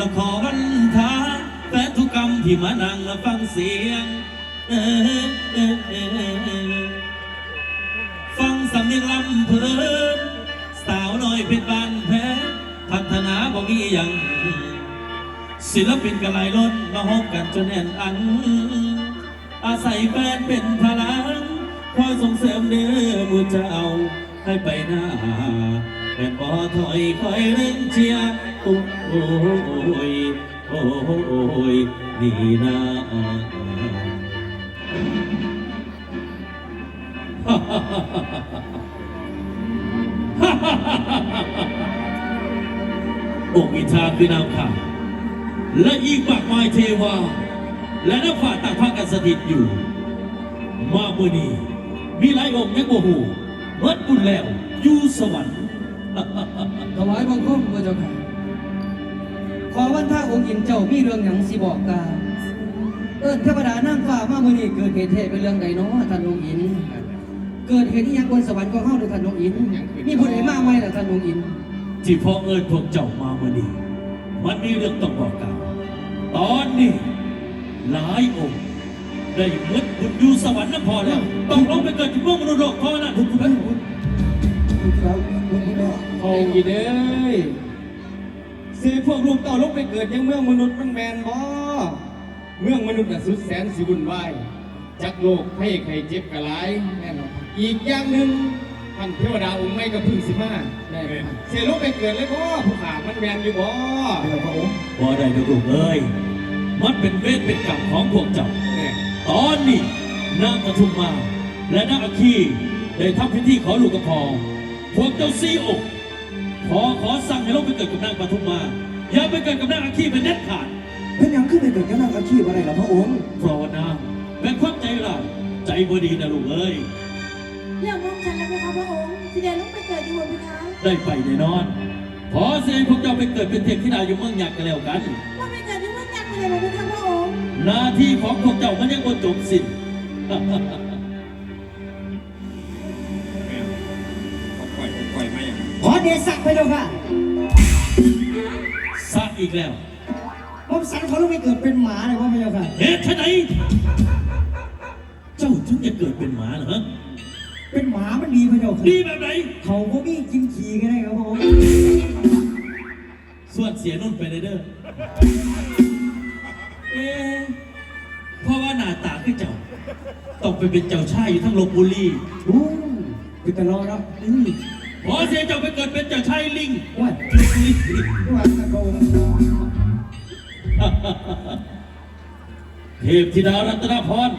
และขอวันทาแฟนทุกกรรมที่มานั่งและฟังเสียง ฟังสำเนียงลำเพลินสาวน้อยเป็นบานแพ้พัฒนาบ่มีอย่างศิลปินกระไรล้นมาฮบกันจนแน่นอัน อาศัยแฟนเป็นพลังคอยส่งเสริมเด้อมือจะเอาให้ไปหน้าแม่นบ่ถอยคอยเร่งเชียร์ โอ้ยโอ้ยนี่นะองค์อินทราคือนามข่าวและอีกมากมายเทวา และนักฝ่าต่างพากันสถิตอยู่ มาเมื่อนี้มีหลายองค์ยังบ่หูเมิดบุญแล้วอยู่สวรรค์ถวายบังคมพระเจ้าค่ะ อวันท่าองค์หญิงเจ้ามีเรื่องหยังสิบอกกาเอิ้นเทวดานั่งฟ้ามามื้อนี้เกิดเหตุเหตุเป็นเรื่องใดเนาะท่านองค์หญิงเกิดเหตุที่ยังบนสวรรค์ของเฮาหรือท่านองค์หญิงมีผู้ใดมาไหมล่ะท่านองค์หญิงที่พ่อเอิญพวกเจ้ามาเมื่อนี้มันมีเรื่องต้องบอกกัน ตอนนี้หลายองค์ได้เมิดบุญอยู่สวรรค์นั่นพอแล้ว ต้องลงไปเกิดที่เมืองมนุษย์โลกพอนะทุกท่านเอาอีเด้ย สิพวกลูกเต่าลงไปเกิดยังเมืองมนุษย์มันแมนบ่เมืองมนุษย์น่ะสุดแสนสิวุ่นวายจักโลกให้ใครเจ็บกะหลายแน่นอนอีกอย่างหนึ่งท่านเทวดาองค์ไม่กระพึ่งสิมาแน่นอนเสียลงไปเกิดเลยบ่ผู้ขามันแมนอยู่บ่พระองค์บ่ได้นะลูกเอ้ยมันเป็นเวทเป็นกรรมของพวกเจ้าแน่ตอนนี้นางปทุมมา และนางอาคีได้ทำพิธีขอลูกกระพองพวกเจ้าซีอก ขอขอสั่งให้ลงไปเกิดกับนางปทุมมา อย่าไปเกิดกับนางอาคีเป็นเด็ดขาดเป็นหยังขึ้นไปเกิดกับนางอาชีพอะไรล่ะพระองค์เพราะว่านางเป็นความใจร้ายใจบ่ดีนะลูกเอ้ยเรื่องน้องฉันนะเพคะพระองค์สิเดลงไปเกิดอยู่บนเพคะได้ไปแน่นอน ขอเสียให้พวกเจ้าไปเกิดเป็นเทพธิดาอยู่เมืองหยักกันแล้วกันว่าไปเกิดที่เมืองยักษ์เลยบนเพคะพระองค์หน้าที่ของพวกเจ้ามันยังบ่จบสิ้น เดชะพระเจ้าค่ะซะอีกแล้วผมสันเขาลงไปเกิดเป็นหมาเลยว่าพระเจ้าค่ะเหตุไฉนเจ้าถึงจะเกิดเป็นหมาเหรอเป็นหมามันดีพระเจ้าค่ะดีแบบไหนเขาก็มีกินขี่ก็ได้ครับพระองค์ส่วนเสียนุ่นไปเลยเด้อเอ๊ะเพราะว่าหน้าตาคือเจ้าต้องไปเป็นเจ้าชายอยู่ทั้งลบบุรีอู้คือตลอดเนาะอืม ขอเสียเจ้าไปเกิดเป็นเจ้าชายลิงว่าลิงว่าตะโกนเทพธิดารัตนพร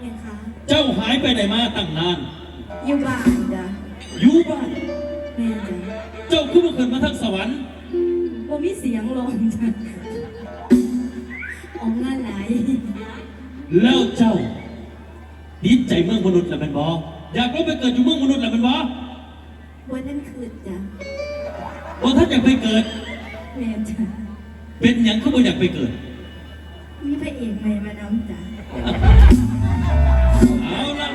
เนี่ยค่ะเจ้าหายไปไหนมาตั้งนาน อยู่บ้านจ้ะอยู่บ้าน แม่จ้ะเจ้าขึ้นมาเกิดมาทั้งสวรรค์บ่มีเสียงลงจ้ะออกงานไหนแล้วเจ้าดีใจเมืองมนุษย์แล้วเป็นบออยากลงไปเกิดอยู่เมืองมนุษย์แล้วเป็นบอ วันนั้นคืนจ้ะว่าท่านอยากไปเกิด แม่จ้ะเป็นอย่างเขาบอกอยากไปเกิด มีพระเอกใหม่มานำจ้ะเอาละ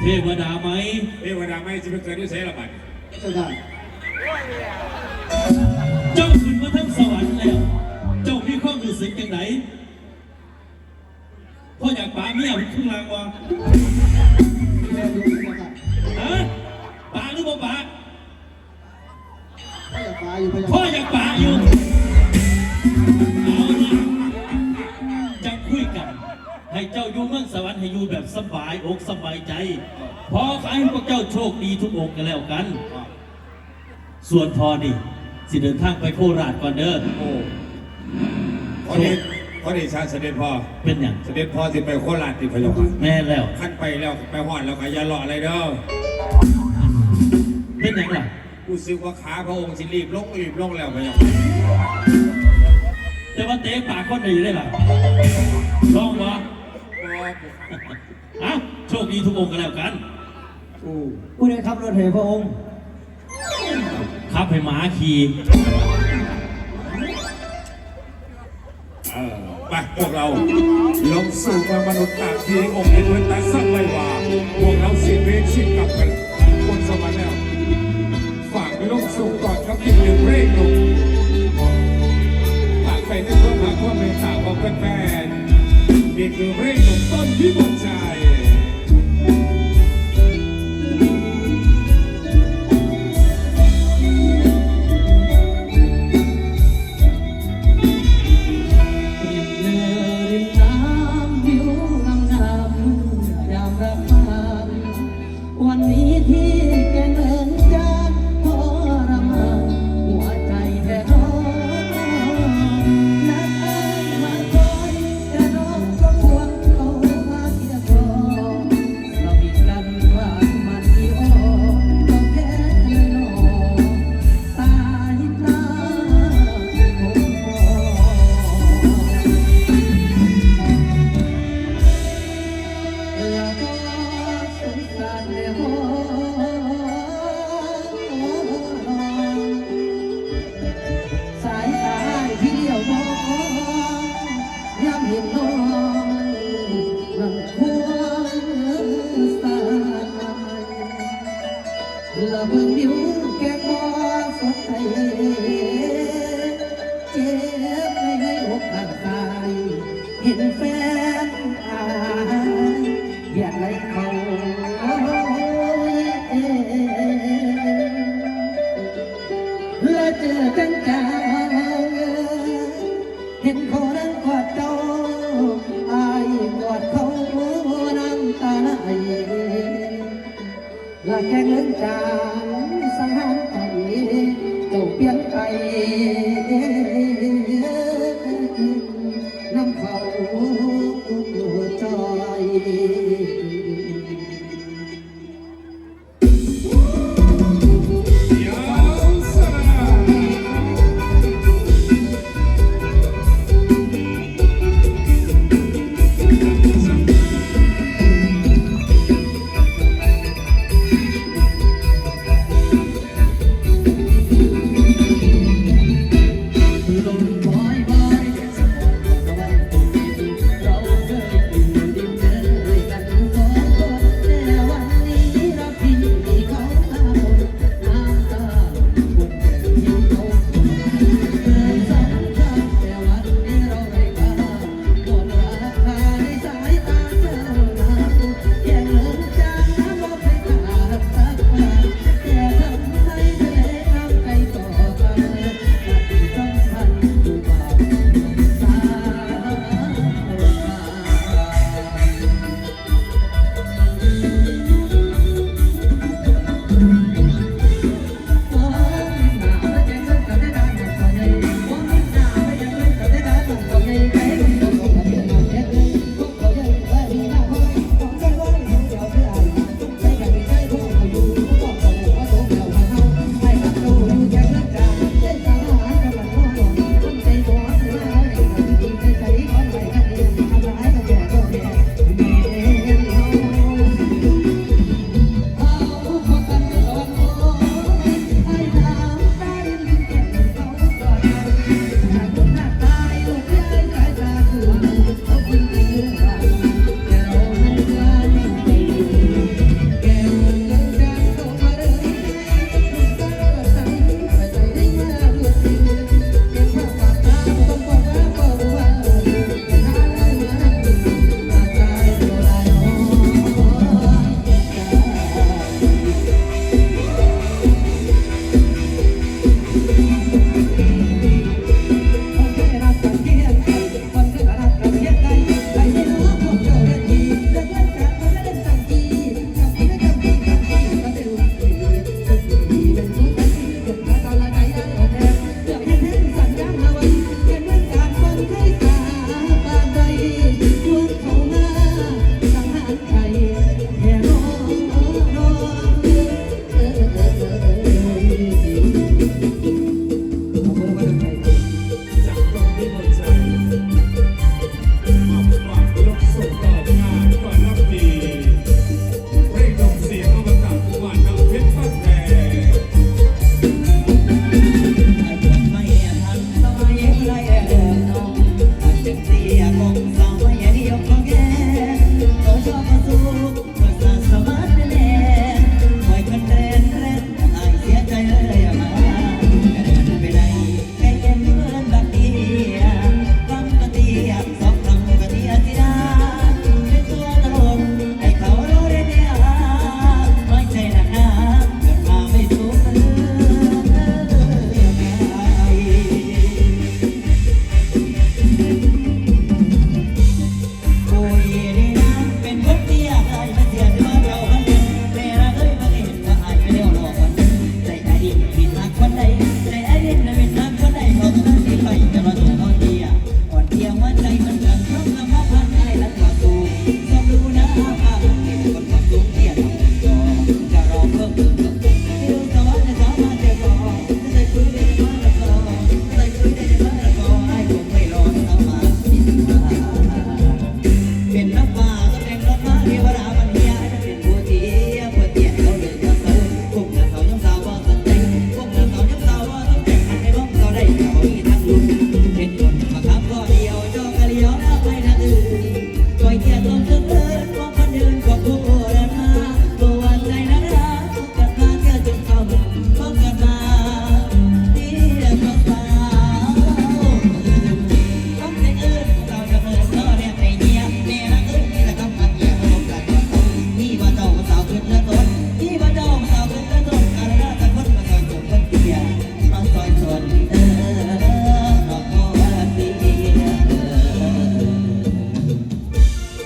เทวดาไหม เทวดาไม่จะไปเกิดที่ไสละบัดเจ้าค่ะเจ้าขึ้นมาทั้งสวรรค์แล้ว เจ้ามีความรู้สึกอย่างไรพ่ออยากป่าเมียมันขึ้นลางวะแม่ดูพระเจ้าค่ะ สบายอกสบายใจ พอขอให้พวกเจ้าโชคดีทุกองค์กันแล้วกัน ส่วนพอนี่สิเดินทางไปโคราชก่อนเด้อโอ้ขอเดชขอเดชะเสด็จพ่อเป็นอย่างเสด็จพ่อสิไปโคราชติพะเยาค่ะแม่แล้วขั้นไปแล้วไปหอดแล้วก็อย่ารออะไรเด้อเป็นอย่างล่ะกูซึกว่าขาพระองค์สิรีบลงรีบลงแล้วพะเยาแต่ว่าเตะปากคนดีได้ล่ะลองวะ อะโชคดีทุกองค์กันแล้วกันผู้ใดขับรถเหพระองค์ขับให้หมาขี่เออไปพวกเราลงสู่เมืองมนุษย์ตามที่องค์เห็นเวตาสั่งไว้ว่าพวกเราสิ้นเวรสิ้นกลับกันบนสวรรค์แล้วฝากลงสู่ก่อนครับอีกหนึ่งเพลงลง และเจอกันจลางเห็นคนนั่งกอดเจ้าอายกอดเขาหัวน้ำตาไหลละแกงเงินจานสังหารใจเจ้าเปลี่ยนไป